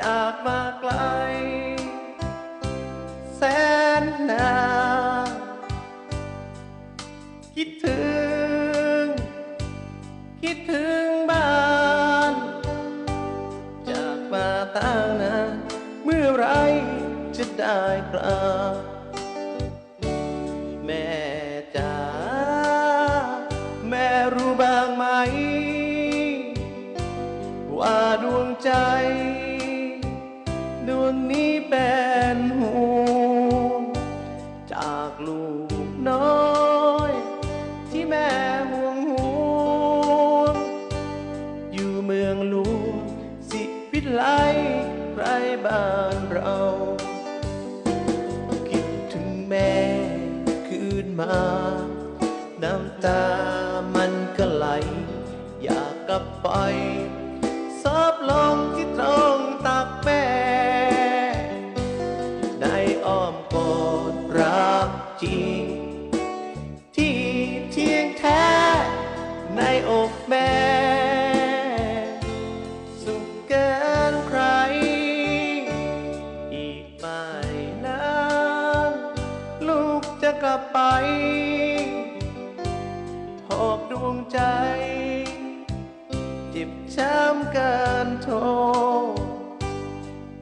จากมาไกล แสนนานคิดถึง คิดถึงบ้าน จากมาตั้งนานเมื่อไรจะได้กลับแม่จ๋าแม่รู้บ้างไหม ว่าดวงใจ นี้เป็นห่วงจากลูกน้อย ที่แม่ห่วงห่วง อยู่เมืองหลวงสิวิไลไรบ้านเราคิดถึงแม่คืนมา น้ำตามันก็ไหล อยากกลับไป ไป หอบดวงใจจ็บช้ำเกินโท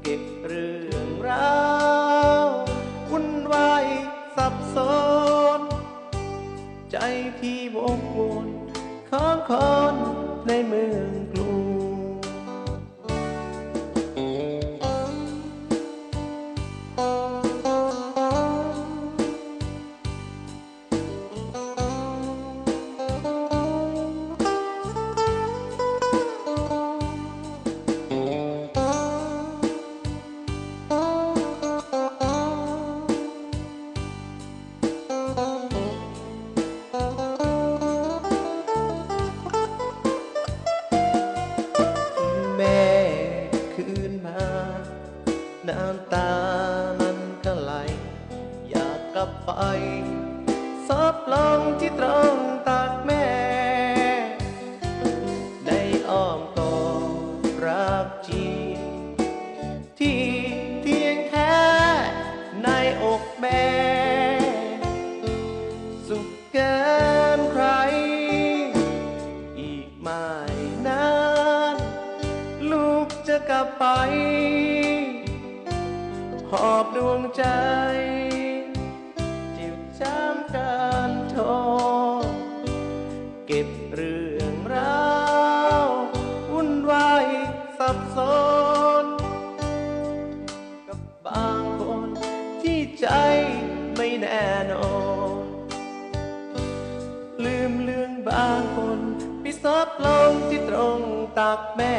เก็บเรื่องราววุ่นวายสับสน ใจพี่วกวนของคนในเมืองกรุง คืนมา น้ำตามันก็ไหล อยากกลับไปซบลงที่ตรงตักแม่ในอ้อมกอดรักจริงที่เพียงแค่ในอกแม่ สุขเกิน จะกลับไป หอบดวงใจ จิบช้ำกันโทษเก็บเรื่องราววุ่นวายสับสน กับบางคนที่ใจไม่แน่นอน ลืมเรื่องบางคนพิซบลงที่ตรงตักแม่